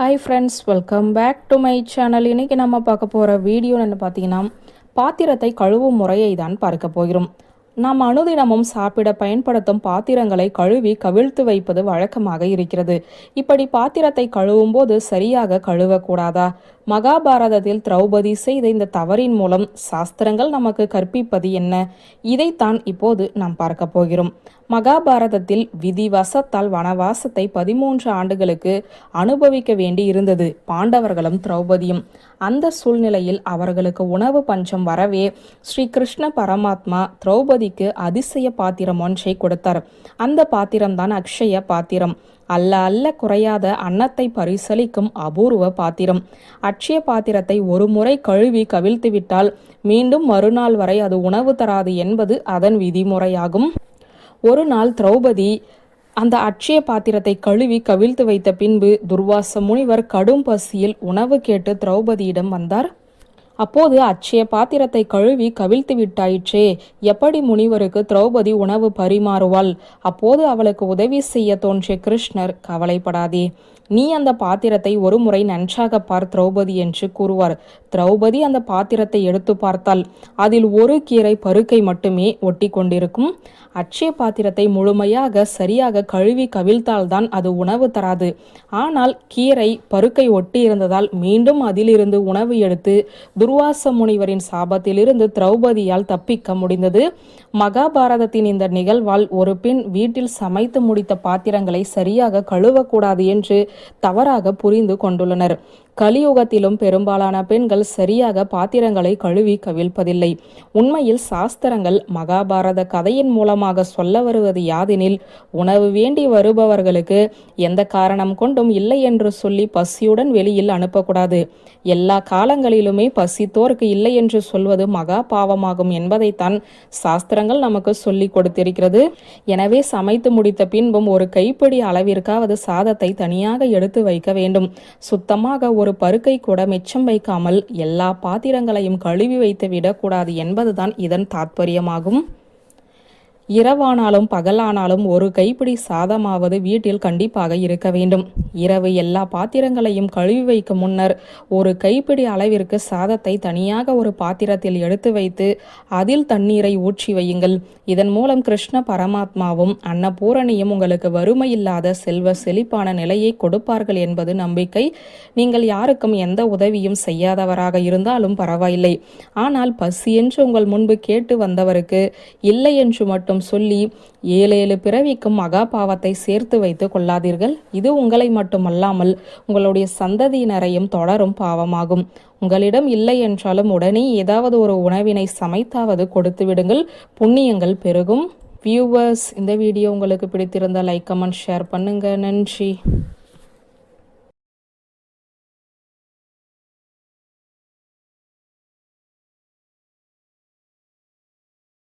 Hi friends welcome back to my channel இன்றைக்கி நம்ம பார்க்க போகிற வீடியோ என்ன பார்த்தீங்கன்னா பாத்திரத்தை கழுவும் முறையை தான் பார்க்க போகிறோம். நாம் அனுதினமும் சாப்பிட பயன்படுத்தும் பாத்திரங்களை கழுவி கவிழ்த்து வைப்பது வழக்கமாக இருக்கிறது. இப்படி பாத்திரத்தை கழுவும் போது சரியாக கழுவக்கூடாதா? மகாபாரதத்தில் திரௌபதி செய்த இந்த தவறின் மூலம் சாஸ்திரங்கள் நமக்கு கற்பிப்பது என்ன? இதைத்தான் இப்போது நாம் பார்க்க போகிறோம். மகாபாரதத்தில் விதிவசத்தால் வனவாசத்தை பதிமூன்று ஆண்டுகளுக்கு அனுபவிக்க வேண்டி இருந்தது. பாண்டவர்களும் திரௌபதியும் அந்த சூழ்நிலையில் அவர்களுக்கு உணவு பஞ்சம் வரவே ஸ்ரீ கிருஷ்ண பரமாத்மா திரௌபதிக்கு அதிசய பாத்திரம் ஒன்றை கொடுத்தார். அந்த பாத்திரம்தான் அக்ஷய பாத்திரம். அல்ல அல்ல குறையாத அன்னத்தை பரிசலிக்கும் அபூர்வ பாத்திரம். அட்சய பாத்திரத்தை ஒரு முறை கழுவி கவிழ்த்துவிட்டால் மீண்டும் மறுநாள் வரை அது உணவு தராது என்பது அதன் விதிமுறையாகும். ஒரு நாள் திரௌபதி அந்த அட்சய பாத்திரத்தை கழுவி கவிழ்த்து வைத்த பின்பு துர்வாச முனிவர் கடும் பசியில் உணவு கேட்டு திரௌபதியிடம் வந்தார். அப்போது அச்சய பாத்திரத்தை கழுவி கவிழ்த்து விட்டாயிற்றே. எப்படி முனிவருக்கு திரௌபதி உணவு பரிமாறுவாள்? அப்போது அவளுக்கு உதவி செய்ய தோன்றிய கிருஷ்ணர் கவலைப்படாதே. நீ அந்த பாத்திரத்தை ஒரு முறை நன்றாக பார் திரௌபதி என்று கூறுவார். திரௌபதி அந்த பாத்திரத்தை எடுத்து பார்த்தால் அதில் ஒரு கீரை பருக்கை மட்டுமே ஒட்டி கொண்டிருக்கும். அச்சய பாத்திரத்தை முழுமையாக சரியாக கழுவி கவிழ்த்தால்தான் அது உணவு தராது. ஆனால் கீரை பருக்கை ஒட்டி இருந்ததால் மீண்டும் அதிலிருந்து உணவு எடுத்து துர்வாச முனிவரின் சாபத்திலிருந்து திரௌபதியால் தப்பிக்க முடிந்தது. மகாபாரதத்தின் இந்த நிகழ்வால் ஒரு பெண் வீட்டில் சமைத்து முடித்த பாத்திரங்களை சரியாக கழுவக்கூடாது என்று தவறாக புரிந்து கொண்டுள்ளனர். கலியுகத்திலும் பெரும்பாலான பெண்கள் சரியாக பாத்திரங்களை கழுவி கவிழ்ப்பதில்லை. உண்மையில் சாஸ்திரங்கள் மகாபாரத கதையின் மூலமாக சொல்ல வருவது யாதெனில் உணவு வேண்டி வருபவர்களுக்கு எந்த காரணம் கொண்டும் இல்லை என்று சொல்லி பசியுடன் வெளியில் அனுப்பக்கூடாது. எல்லா காலங்களிலுமே பசித்தோருக்கு இல்லை என்று சொல்வது மகா பாவமாகும் என்பதைத்தான் சாஸ்திரங்கள் நமக்கு சொல்லிக் கொடுத்திருக்கிறது. எனவே சமைத்து முடித்த பின்பும் ஒரு கைப்பிடி அளவிற்காவது சாதத்தை தனியாக எடுத்து வைக்க வேண்டும். சுத்தமாக ஒரு பருக்கை கூட மிச்சம் வைக்காமல் எல்லா பாத்திரங்களையும் கழுவி வைத்து விடக்கூடாது என்பதுதான் இதன் தாத்பரியமாகும். இரவானாலும் பகலானாலும் ஒரு கைப்பிடி சாதமாவது வீட்டில் கண்டிப்பாக இருக்க வேண்டும். இரவு எல்லா பாத்திரங்களையும் கழுவி வைக்கும் முன்னர் ஒரு கைப்பிடி அளவிற்கு சாதத்தை தனியாக ஒரு பாத்திரத்தில் எடுத்து வைத்து அதில் தண்ணீரை ஊற்றி வையுங்கள். இதன் மூலம் கிருஷ்ண பரமாத்மாவும் அன்னபூரணியும் உங்களுக்கு வறுமையில்லாத செல்வ செழிப்பான நிலையை கொடுப்பார்கள் என்பது நம்பிக்கை. நீங்கள் யாருக்கும் எந்த உதவியும் செய்யாதவராக இருந்தாலும் பரவாயில்லை. ஆனால் பசி என்று உங்கள் முன்பு கேட்டு வந்தவருக்கு இல்லை என்று மட்டும் மட்டும் சொல்லி ஏழேழு பிறவிக்கும் மகா பாவத்தை சேர்த்து வைத்து கொள்ளாதீர்கள். இது உங்களை மட்டுமல்லாமல் உங்களுடைய சந்ததியினரையும் தொடரும் பாவமாகும். உங்களிடம் இல்லை என்றாலும் உடனே ஏதாவது ஒரு உணவினை சமைத்தாவது கொடுத்து விடுங்கள். புண்ணியங்கள் பெருகும். வியூவர்ஸ் இந்த வீடியோ உங்களுக்கு பிடித்திருந்தால் லைக் கமெண்ட் ஷேர் பண்ணுங்கள் நன்றி.